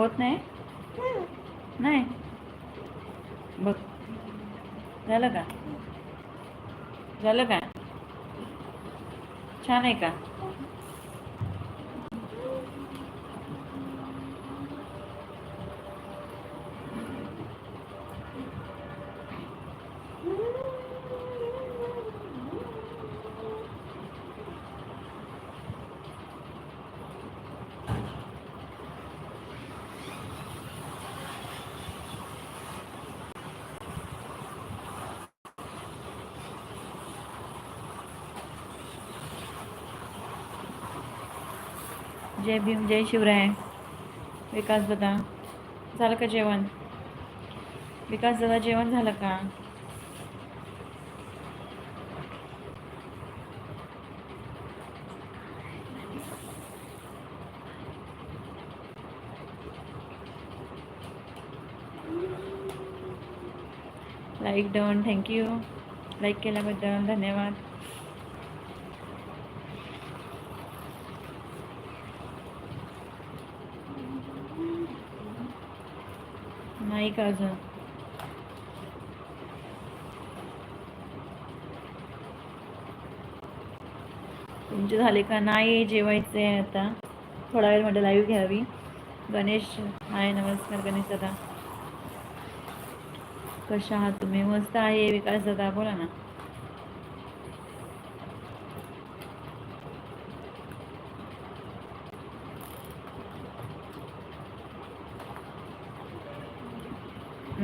होत नाही? नाही? बघ. झालं का? झालं का? छान आहे का? जय भीम जय शिवराय. विकास दादा झालं का जेवण? विकास दादा जेवण झालं का? लाईक डन थँक्यू लाईक केल्याबद्दल धन्यवाद. नाही का अजून? तुमचे झाले का? नाही जेवायचे आहे आता. थोडा वेळ म्हटलं लाईव्ह घ्यावी. गणेश हाय नमस्कार गणेश दादा. कशा आहात तुम्ही? मस्त आहे विकास दादा बोला ना.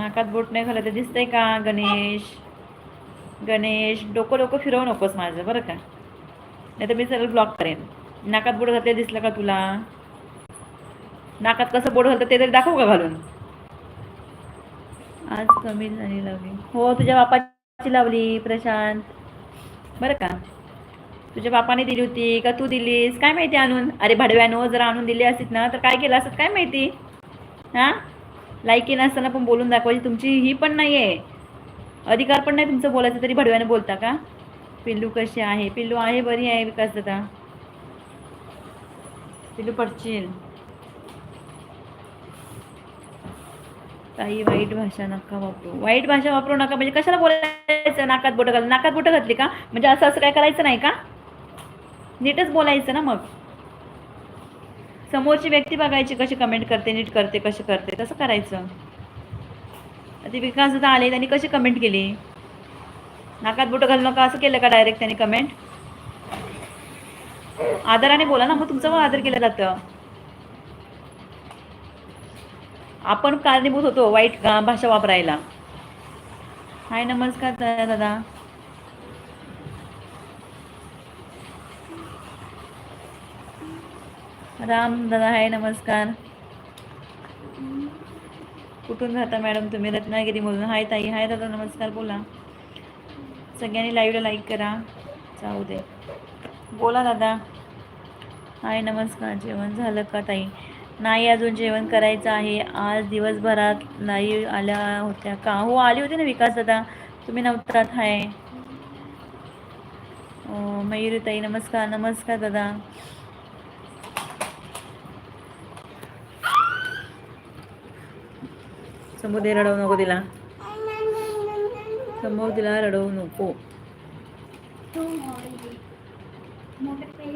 नाकात बोट नाही घालत दिसतंय का गणेश? गणेश डोकं डोकं फिरवू नकोस माझं बरं का? नाही तर मी सगळं ब्लॉक करेन. नाकात बोट घातले दिसलं का तुला? नाकात कसं बोट घालतं ते तरी दाखवू का घालून? आज कमी झाली लावली हो तुझ्या बापाची लावली प्रशांत. बरं का? तुझ्या बापाने दिली होती का तू दिलीस? काय माहिती आणून? अरे भाडव्यानो जर आणून दिली असतीत ना तर काय केलं असत? काय माहिती? हां? लायकी नसताना पण बोलून दाखवायची म्हणजे तुमची ही पण नाही आहे अधिकार पण नाही तुमचं बोलायचं तरी भडव्याने बोलता का? पिल्लू कशी आहे? पिल्लू आहे बरी आहे विकास दादा. पिल्लू पडशील. ताई वाईट भाषा नका वापरू. वाईट भाषा वापरू नका म्हणजे कशाला बोलायचं? नाकात बोटं घाल नाकात बोटं घातली का? म्हणजे असं असं काय करायचं नाही का? नीटच बोलायचं ना मग. समोरची व्यक्ती बघायची कशी कमेंट करते नीट करते कशी करते तसं करायचं. ते विकास दादा आले त्यांनी कशी कमेंट केली? नाकात बोटं घालू नका असं केलं का डायरेक्ट त्यांनी कमेंट आदराने बोला ना मग तुमचं पण आदर केलं जातं. आपण कारणीभूत होतो वाईट भाषा वापरायला. हाय नमस्कार दादा. राम दादा हाय नमस्कार. कुठून राहता मॅडम तुम्ही? रत्नागिरीमधून. हाय ताई हाय दादा नमस्कार बोला. सगळ्यांनी लाईव्हला लाईक करा. जाऊ दे. बोला दादा. हाय नमस्कार. जेवण झालं का ताई? नाही अजून जेवण करायचं आहे. आज दिवसभरात लाईव्ह आल्या होत्या का? हो आली होती ना विकास दादा. तुम्ही नव्हतात हाय. मयुरी ताई नमस्कार नमस्कार दादा. समोर दे रडवू नको तिला समोर तिला रडवू नको मोठे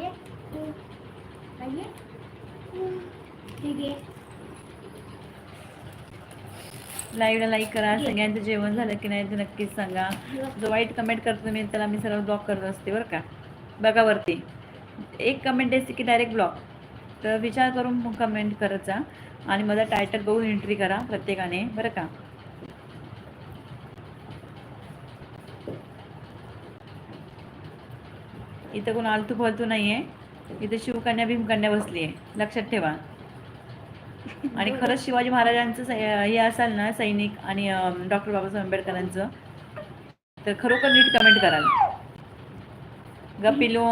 लाईव्हला लाईक करा सगळ्यांचं जेवण झालं की नाही ते नक्कीच सांगा जो वाईट कमेंट करतो मी त्याला मी सर्व ब्लॉक करत असते बरं का बघा वरती एक कमेंट असते की डायरेक्ट ब्लॉक तर विचार करून कमेंट करत जा आणि माझा टायटल बघून एंट्री करा प्रत्येकाने बरं का? इथं कोण आलतू फालतू नाही आहे इथं शिवकन्या भीमकन्या बसली आहे लक्षात ठेवा. आणि खरंच शिवाजी महाराजांचं हे असाल ना सैनिक आणि डॉक्टर बाबासाहेब आंबेडकरांचं तर खरोखर नीट कमेंट कराल. ग पिलो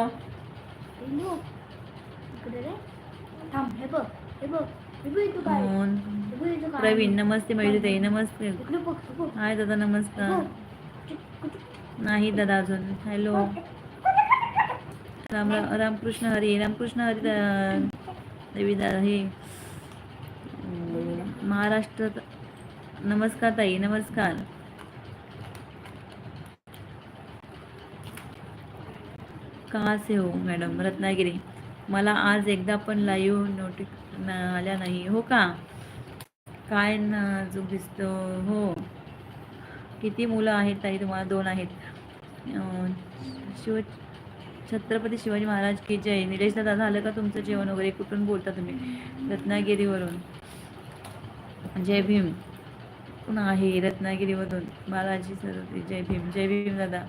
थांब हे बघ हे बघ. मोहन प्रवीण नमस्ते मयुरीताई नमस्ते. हाय दादा नमस्कार. नाही दादा अजून. हॅलो. राम रामकृष्ण हरी रामकृष्ण हरी देवीदा हे. महाराष्ट्र नमस्कार ताई नमस्कार. कहाँ से हो मॅडम? रत्नागिरी. मला आज एकदा पण लाईव्ह नोटिक आल्या नाही. हो का? काय नाजूक दिसतो? हो. किती मुलं आहेत ताई? तुम्हाला दोन आहेत. शिव छत्रपती शिवाजी महाराज की जय. निलेश दादा झालं का तुमचं जेवण वगैरे? कुठून बोलता तुम्ही? रत्नागिरीवरून. जय भीम. पुन्हा आहे रत्नागिरीमधून? बालाजी सर जय भीम. जय भीम दादा.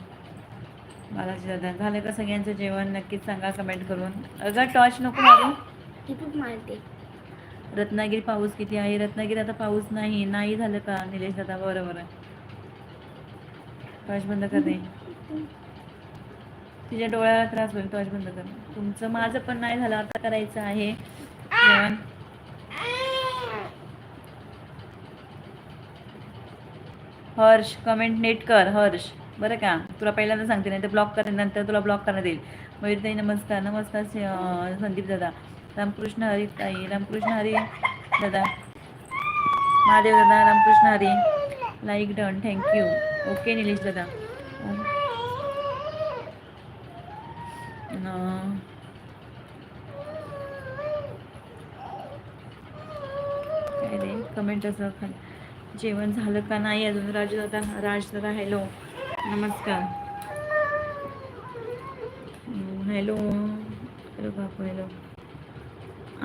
बालाजी दादा. झालं का सगळ्यांचं जेवण? नक्कीच सांगा कमेंट करून. अगं टॉर्च नको मारू. मारते. रत्नागिरी पाऊस किती आहे? रत्नागिरी आता पाऊस नाही. नाही झालं का? निलेश दादा बरोबर आहे टॉर्च बंद कर दे. तिच्या डोळ्याला त्रास होईल टॉर्च बंद कर. तुमचं माझं पण नाही झालं. आता करायचं आहे. जेवण. हर्ष कमेंट नीट कर. हर्ष. बरं का? तुला पहिल्यांदा सांगते नाही तर ब्लॉक करेन नंतर तुला ब्लॉक करण्यात येईल. मयूरताई नमस्कार नमस्कार संदीप दादा. रामकृष्ण हरी ताई रामकृष्ण हरी दादा. महादेव दादा Ramkrishna Hari. Like done thank you okay Nilesh दादा. काय रे? कमेंट असं जेवण झालं का नाही अजून? राजू दादा राज दादा हॅलो नमस्कार. हॅलो. हॅलो काकू हॅलो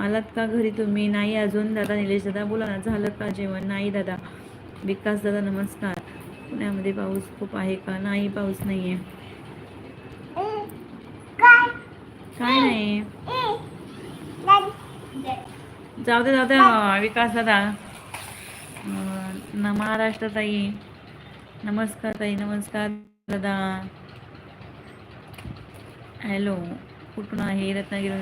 आलात का घरी तुम्ही? नाही अजून दादा निलेश दादा बोला ना झालं का जेवण? नाही दादा. विकास दादा नमस्कार. पुण्यामध्ये पाऊस खूप आहे का? नाही पाऊस नाही आहे काय नाही. जाऊ दे जाऊ दे. विकास दादा. महाराष्ट्रात न ताई. नमस्कार ताई नमस्कार दादा. हॅलो कुठून आहे रत्नागिरी?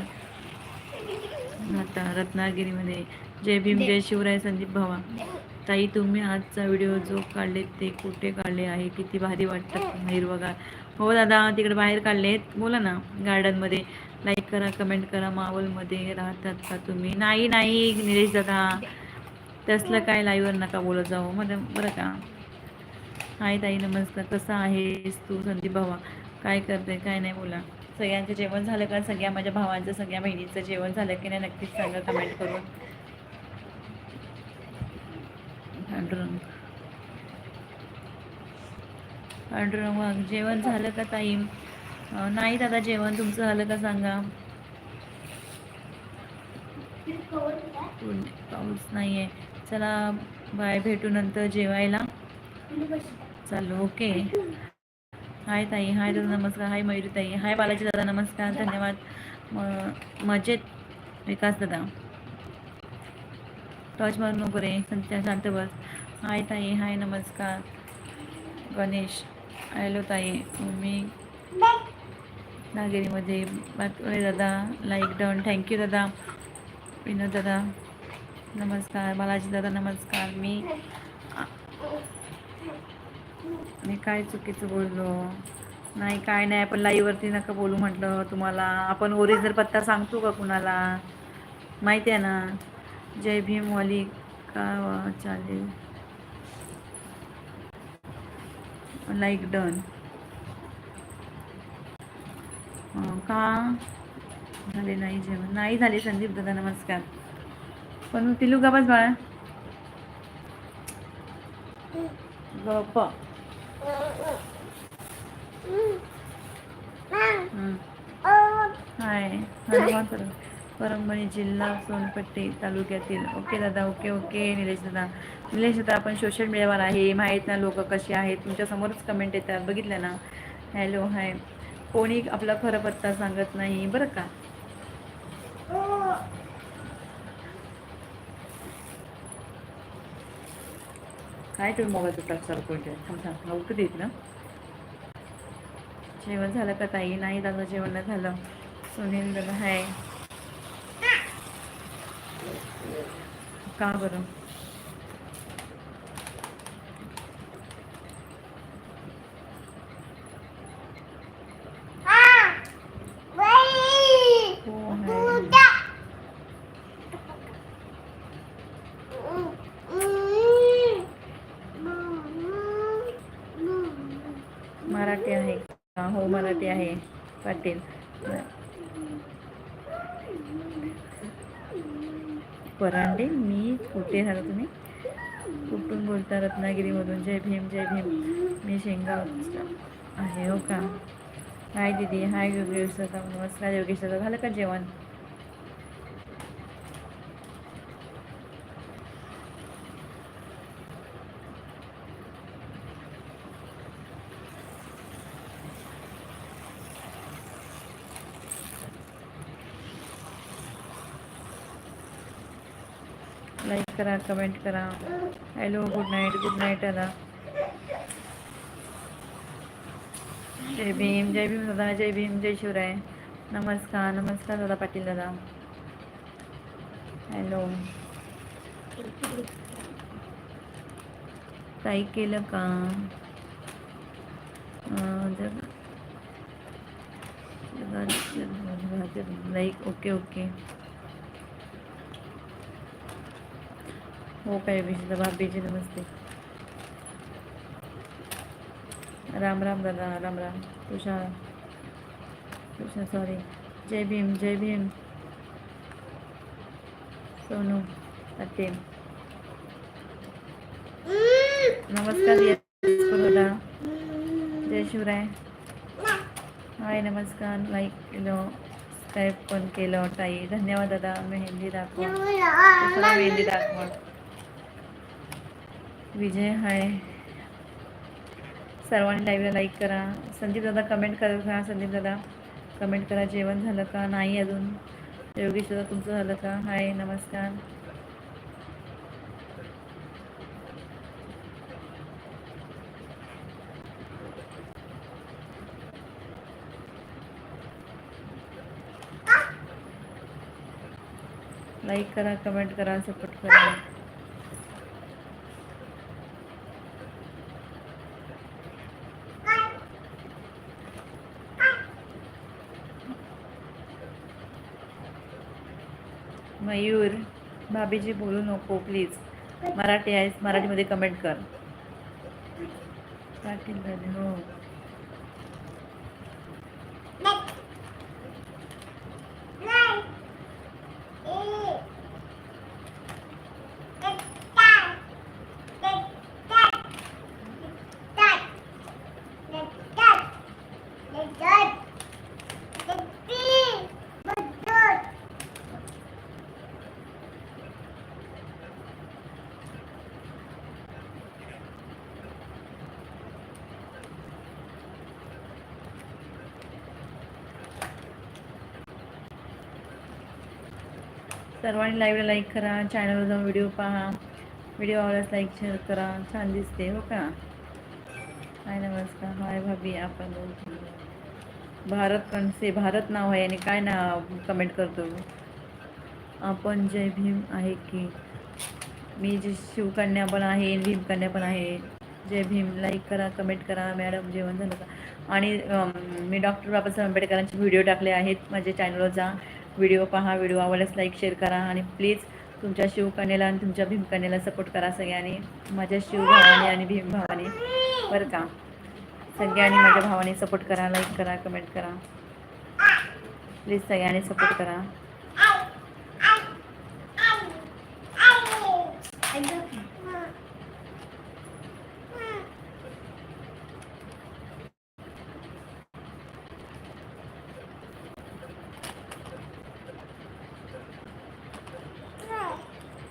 आता रत्नागिरीमध्ये. जय भीम जय शिवराय संदीप भावा. ताई तुम्ही आजचा व्हिडिओ जो काढले ते कुठे काढले आहे? किती भारी वाटतात हिरवगार हो दादा तिकडे बाहेर काढलेत. बोला ना गार्डनमध्ये लाईक करा कमेंट करा मावलमध्ये राहतात का तुम्ही? नाही नाही निलेश दादा. तसलं काय लाईव्हवर नका बोलत जाऊ. मग बरं का. हाय ताई नमस्कार. कसा आहेस तू संदीप भावा? काय करते? काय नाही बोला. सगळ्यांचं जेवण झालं का? सगळ्या माझ्या भावांचं सगळ्या बहिणीचं जेवण झालं की नाही नक्कीच सांगा कमेंट करून. पांडुरंग. पांडुरंग मग जेवण झालं का ताई? नाही दादा जेवण तुमचं झालं का सांगा? पाऊस नाही आहे चला बाय भेटू नंतर जेवायला. चालू ओके. हाय ताई हाय दादा नमस्कार. हाय मयुरी ताई हाय बालाजी दादा नमस्कार धन्यवाद. म मजेत विकास दादा. टॉच मारू नको रे संत्या शांत बस. हाय ताई हाय नमस्कार. गणेश हॅलो ताई मी नागेरीमध्ये बातोळे दादा लाईक डन थँक्यू दादा. विनोद दादा नमस्कार. बालाजी दादा नमस्कार. मी मी काय चुकीचं बोललो? नाही काय नाही आपण लाईवरती नका बोलू म्हटलं तुम्हाला. आपण ओरिजिनल पत्ता सांगतो का कुणाला? माहिती आहे ना? जय भीम वाली का चालेल? लाईक डन हो का? झाले नाही जेवण. नाही झाले संदीप दादा नमस्कार. पण मग पिलू गाबाज बाळा. गप्प. हाय हनुमान परंबणी जिल्हा सोनपट्टी तालुक्यातील. ओके दादा ओके ओके निलेश दादा. निलेश दादा आपण सोशल मीडियावर आहे. माहीत ना लोक कशी आहेत? तुमच्यासमोरच कमेंट येतात. बघितलं ना? हॅलो हाय कोणी आपला खरं पत्ता सांगत नाही बरं का? काय तुम्ही मोबाईल प्रचार करतोय थांब थांब लवकर देत ना. जेवण झालं का ताई? नाही दादा जेवण नाही झालं. सुनील दादा हाय. का बरं? पाटील. परांडे मी कुठे झालं तुम्ही? कुठून बोलता रत्नागिरीमधून? जय भीम जय भीम. मी शेंगा आहे हो का? हाय दीदी हाय योगेश दादा नमस्कार योगेश दादा झालं का जेवण? लाईक करा कमेंट करा hello good night good night दादा जय भीम जय भीम दादा जय भीम जय शिवराय नमस्कार नमस्कार दादा पाटील दादा हॅलो काही केलं का अं, जग- लाईक ओके ओके हो काय विशेष भाभीजी नमस्ते. राम राम दादा राम राम. तुषा तुषा सॉरी जय भीम जय भीम. सोनू अते नमस्कार दादा जय शिवराय. हाय नमस्कार. लाईक केलं स्काईप पण केलं ताई. धन्यवाद दादा. मेहंदी दाखवा. मेहंदी दाखवा. विजय हाय. सर्वांनी लाईव्हला लाईक करा. संदीप दादा कमेंट करा का संदीप दादा कमेंट करा जेवण झालं का? नाही अजून. योगेश दादा तुमचं झालं का? हाय नमस्कार. लाईक करा कमेंट करा सपोर्ट करा. मयूर भाभीजी बोलू नको प्लीज मराठी आहेस मराठीमध्ये कमेंट कर. पाटील दादा हो. सर्वांनी लाईव्हला लाईक करा चॅनलवर जाऊन व्हिडिओ पहा. व्हिडिओ आवडल्यास लाईक शेअर करा. छान दिसते हो का? हाय नमस्कार. हाय भाभी. आपण भारत कणसे भारत नाव आहे आणि काय नाव कमेंट करतो? आपण जय भीम आहे की? मी जे शिवकन्या पण आहे भीमकन्या पण आहे. जय भीम. लाईक करा कमेंट करा. मॅडम जेवण झालं का? आणि मी डॉक्टर बाबासाहेब आंबेडकरांचे व्हिडिओ टाकले आहेत. माझ्या चॅनलवर जा. व्हिडिओ पहा व्हिडिओ आवडल्यास लाईक शेअर करा आणि प्लीज तुमच्या शिवकन्याला आणि तुमच्या भीमकन्याला सपोर्ट करा सगळ्यांनी. माझ्या शिवभावाने आणि भीम भावाने बरं का? सगळ्यांनी माझ्या भावाने सपोर्ट करा लाईक करा कमेंट करा. प्लीज सगळ्यांनी सपोर्ट करा.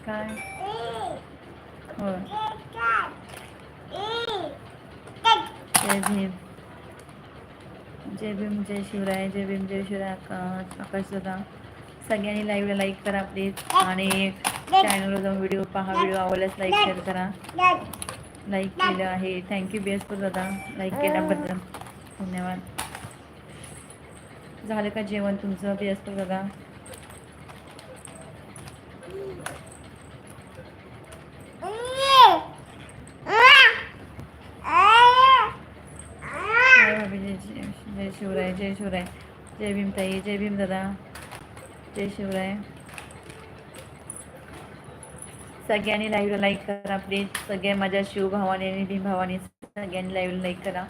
काय? हो जय भीम. जय भीम जय शिवराय जय भीम जय शिवराय आकाश आकाश दादा. सगळ्यांनी लाईव्हला लाईक करा प्लीज आणि चॅनलवर जाऊन व्हिडिओ पहा व्हिडिओ आवडल्यास लाईक शेअर करा. लाईक केलं आहे. थँक्यू बी एस दादा. लाईक केल्याबद्दल. धन्यवाद. झालं का जेवण तुमचं बी एस दादा जय भाभी जय जय जय शिवराय जय शिवराय. जय भीम ताई जय भीम दादा जय शिवराय. सगळ्यांनी लाईव्हला लाईक करा प्लीज सगळ्या माझ्या शिवभावाने आणि भीमभावाने सगळ्यांनी लाईव्हला लाईक करा.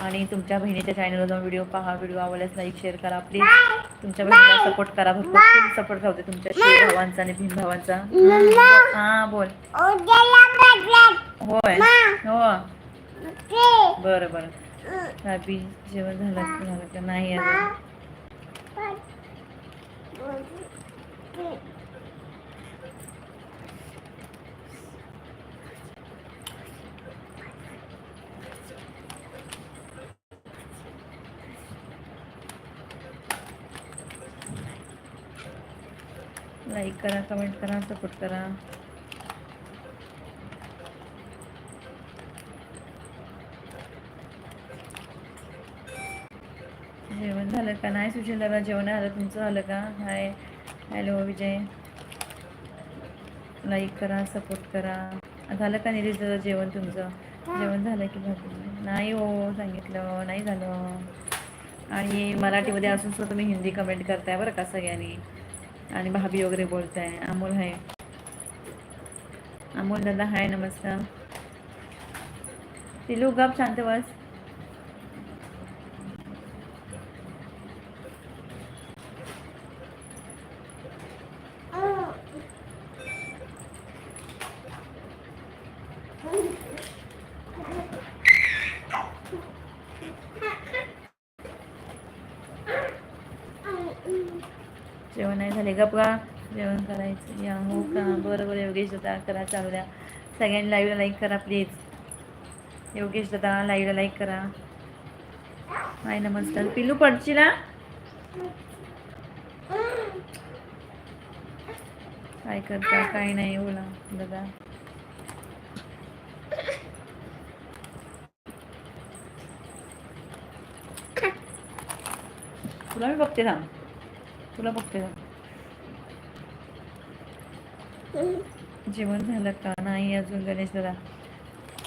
आणि तुमच्या बहिणीच्या चॅनलवर जाऊन व्हिडिओ पहा. व्हिडिओ आवडल्यास लाईक शेअर करा प्लीज तुमच्या बहिणीला सपोर्ट करा. भरपूर सपोर्ट राहते तुमच्या शिव भावांचा आणि भीम भावांचा. हा बोल. होय. हो. बरं बरं. हॅपी जेवण झालं झालं का नाही लाईक करा कमेंट करा सपोर्ट करा. जेवण का नाही? सुशील दादा जेवण झालं तुमचं झालं का? हाय. हॅलो विजय. लाईक करा सपोर्ट करा. झालं का निलेश दादा जेवण तुमचं? जेवण झालं की बाकी नाही हो सांगितलं. नाही झालं. आणि मराठीमध्ये असून सुद्धा तुम्ही हिंदी कमेंट करताय बरं का सगळ्यांनी. आणि भाभी वगैरे बोलताय. अमोल आहे अमोल दादा हाय नमस्कार. तिलू गप शांत बस जेवण नाही झाले. गप का जेवण करायचं. या हो का? बरं बरं. योगेश दादा करा चालू द्या. सगळ्यांनी लाईव्हला लाईक करा प्लीज योगेश दादा लाईव्हला लाईक करा. हाय नमस्कार. पिलू पडची ना? काय करता? काय नाही बोला दादा. तुला मी बघते थांब. तुला बघते थांब. जेवण झालं का नाही अजून गणेश दादा?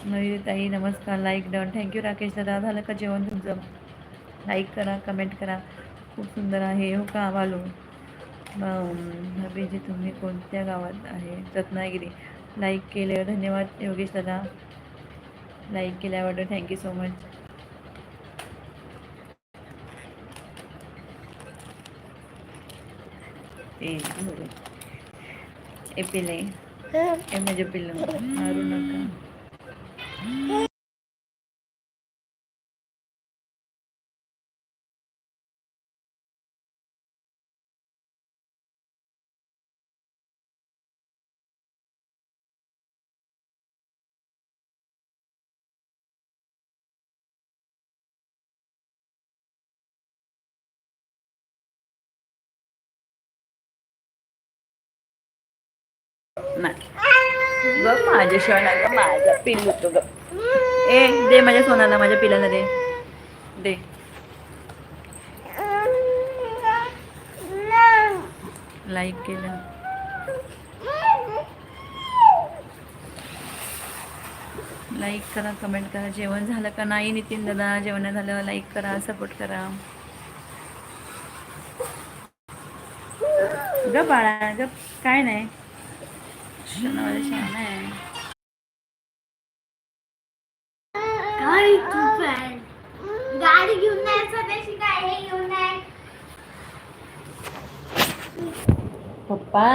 नवी ताई नमस्कार लाईक डन थँक्यू राकेश दादा. झालं का जेवण तुमचं? लाईक करा कमेंट करा. खूप सुंदर आहे हो का वालू अभिजी तुम्ही कोणत्या गावात आहे? रत्नागिरी. लाईक केल्यावर धन्यवाद योगेश दादा. लाईक केल्याबद्दल थँक्यू सो मच ए बरोबर. ए पिले ए माझे नाही. बघ माझ्या शिवाय ग माझा पिल्लू तो गप ए दे माझ्या सोनाला माझ्या पिलाला दे. दे. लाईक केलं. लाईक करा कमेंट करा. जेवण झालं का नाही नितीन दादा? जेवण नाही झालं लाईक करा सपोर्ट करा. ग बाळा ग काय नाही. शनावाला आहे काय तू पण गाडी घेऊन नाही स्वतःची काय हे घेऊन नाही पप्पा